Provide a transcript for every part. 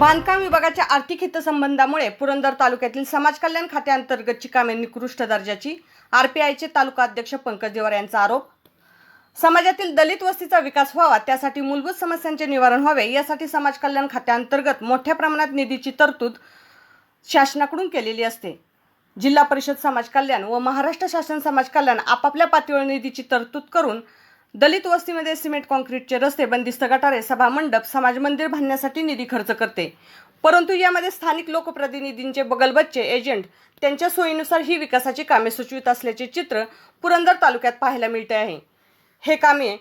बांधकाम विभागाच्या आर्थिक हितसंबंधामुळे पुरंदर तालुक्यातील समाज कल्याण खात्याअंतर्गतची कामे निकृष्ट दर्जाची आरपीआयचे तालुका अध्यक्ष पंकज देवार यांचा आरोप. समाजातील दलित वस्तीचा विकास व्हावा त्यासाठी मूलभूत समस्यांचे निवारण व्हावे यासाठी समाज कल्याण खात्याअंतर्गत मोठ्या प्रमाणात निधीची तरतूद शासनाकडून केलेली असते. जिल्हा परिषद समाज कल्याण व महाराष्ट्र शासन समाज कल्याण आपापल्या पातळीवर निधीची तरतूद करून दलित वस्तीमध्ये सिमेंट कॉन्क्रीटचे रस्ते बंदिस्त गटारे सभा मंडप समाज मंदिर बांधण्यासाठी निधी खर्च करते. परंतु यामध्ये स्थानिक लोकप्रतिनिधींचे बगलबच्चे एजंट त्यांच्या सोयीनुसार ही विकासाची कामे सुचवित असल्याचे चित्र पुरंदर तालुक्यात पाहायला मिळते आहे. हे कामे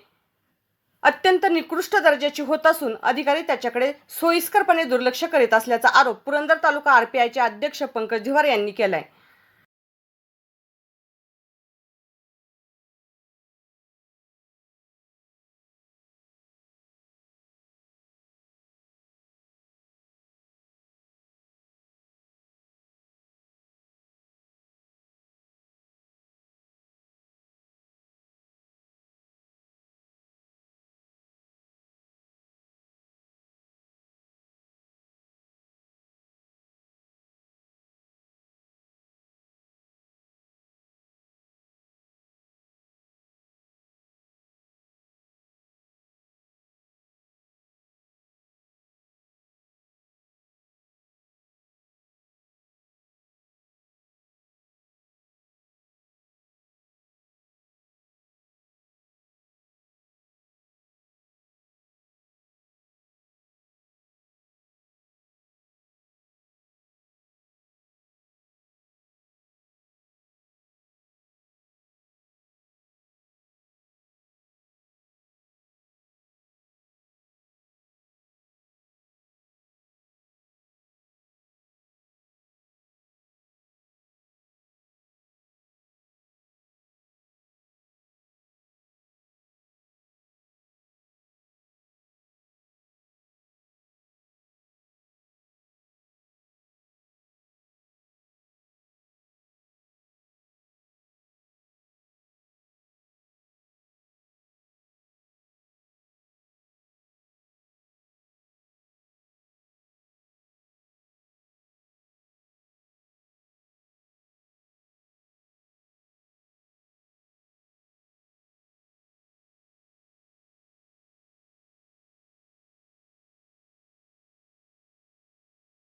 अत्यंत निकृष्ट दर्जाची होत असून अधिकारी त्याच्याकडे सोयीस्करपणे दुर्लक्ष करीत असल्याचा आरोप पुरंदर तालुका आरपीआयचे अध्यक्ष पंकज धिवार यांनी केलाय.